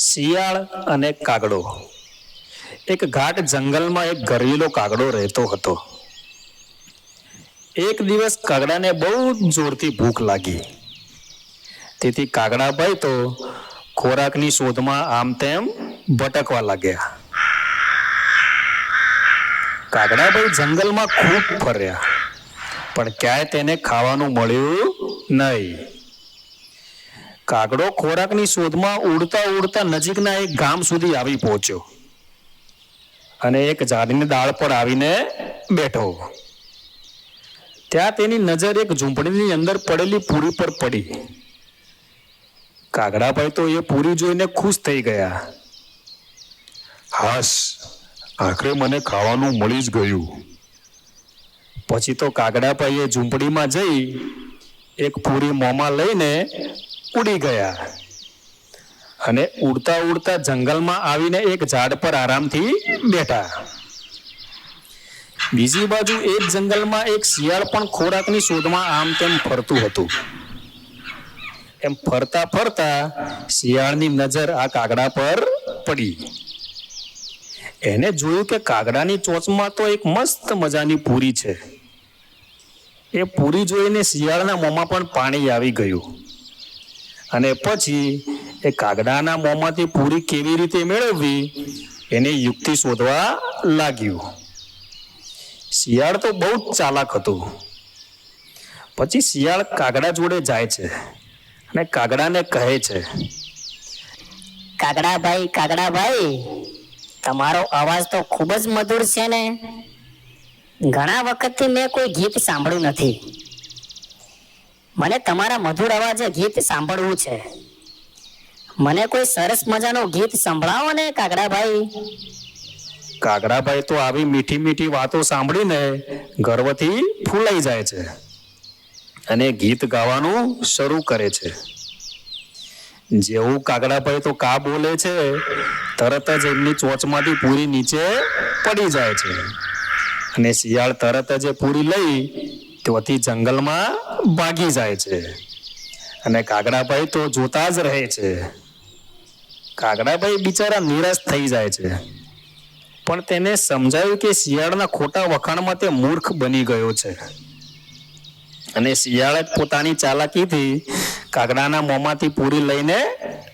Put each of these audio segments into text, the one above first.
શિયાળ અને કાગડો. એક ઘાટ જંગલમાં એક ગરવીલો કાગડો રહેતો હતો. એક દિવસ કાગડાને બહુ જોરથી ભૂખ લાગી. તેથી કાગડાભાઈ તો ખોરાકની શોધમાં આમ તેમ ભટકવા લાગ્યા. કાગડાભાઈ જંગલમાં ખૂબ ફર્યા, પણ ક્યાંય તેને ખાવાનું મળ્યું નહીં. કાગડો ખોરાકની શોધમાં ઉડતા ઉડતા નજીકના એક ગામ સુધી આવી પહોંચ્યો. અને એક ઝાડની ડાળ પર આવીને બેઠો. ત્યાં તેની નજર એક ઝૂંપડીની અંદર પડેલી પૂરી પર પડી. કાગડાભાઈ તો એ પૂરી જોઈને ખુશ થઈ ગયા. હાશ, આખરે મને ખાવાનું મળી જ ગયું. પછી તો કાગડાભાઈએ ઝૂંપડીમાં જઈ એક પૂરી મોંમાં લઈને ઉડી ગયા. અને ઉડતા ઉડતા જંગલમાં આવીને એક ઝાડ પર આરામથી બેઠા. બીજી બાજુ એક જંગલમાં એક શિયાળ પણ ખોરાકની શોધમાં આમ તેમ ફરતું હતું. એમ ફરતા ફરતા શિયાળની નજર આ કાગડા પર પડી. એને જોયું કે કાગડાની ચોચમાં તો એક મસ્ત મજાની પૂરી છે. એ પૂરી જોઈને શિયાળના મોંમાં પણ પાણી આવી ગયું. અને પછી એ કાગડાના મોંમાંથી પૂરી કેવી રીતે મેળવવી, એની યુક્તિ શોધવા લાગ્યું. શિયાળ તો બહુ જ ચાલાક હતું. પછી શિયાળ કાગડા જોડે જાય છે અને કાગડાને કહે છે કાગડાભાઈ કાગડાભાઈ તમારો અવાજ તો ખૂબ જ મધુર છે ને. ઘણા વખતથી મેં કોઈ ગીત સાંભળ્યું નથી. મને તમારા મધુર અવાજે ગીત સાંભળવું છે. મને કોઈ સરસ મજાનું ગીત સંભળાવો ને, કાગડાભાઈ? કાગડાભાઈ તો આવી મીઠી મીઠી વાતો સાંભળીને ગર્વથી ફૂલાઈ જાય છે અને ગીત ગાવાનું શરૂ કરે છે. જેવું કાગડાભાઈ તો કા બોલે છે, તરત જ એમની ચોચમાંથી પૂરી નીચે પડી જાય છે. અને શિયાળ તરત જ પૂરી લઈ ત્યાંથી જંગલમાં ભાગી જાય છે. અને કાગડાભાઈ તો જોતા જ રહે છે. કાગડાભાઈ બિચારા નિરાશ થઈ જાય છે. પણ તેને સમજાયું કે શિયાળના ખોટા વખાણમાં તે મૂર્ખ બની ગયો છે. અને શિયાળ પોતાની ચાલાકીથી કાગડાના મોંમાંથી પૂરી લઈને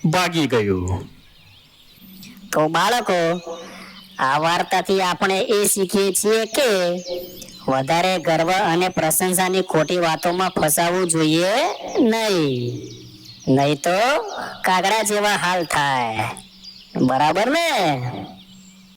ભાગી ગયું. તો બાળકો, આ વાર્તાથી આપણે એ શીખીએ છીએ કે વધારે ગર્વ અને પ્રશંસાની ખોટી વાતોમાં ફસાવવું જોઈએ નહીં. નહીં તો કાગડા જેવા હાલ થાય. બરાબર ને?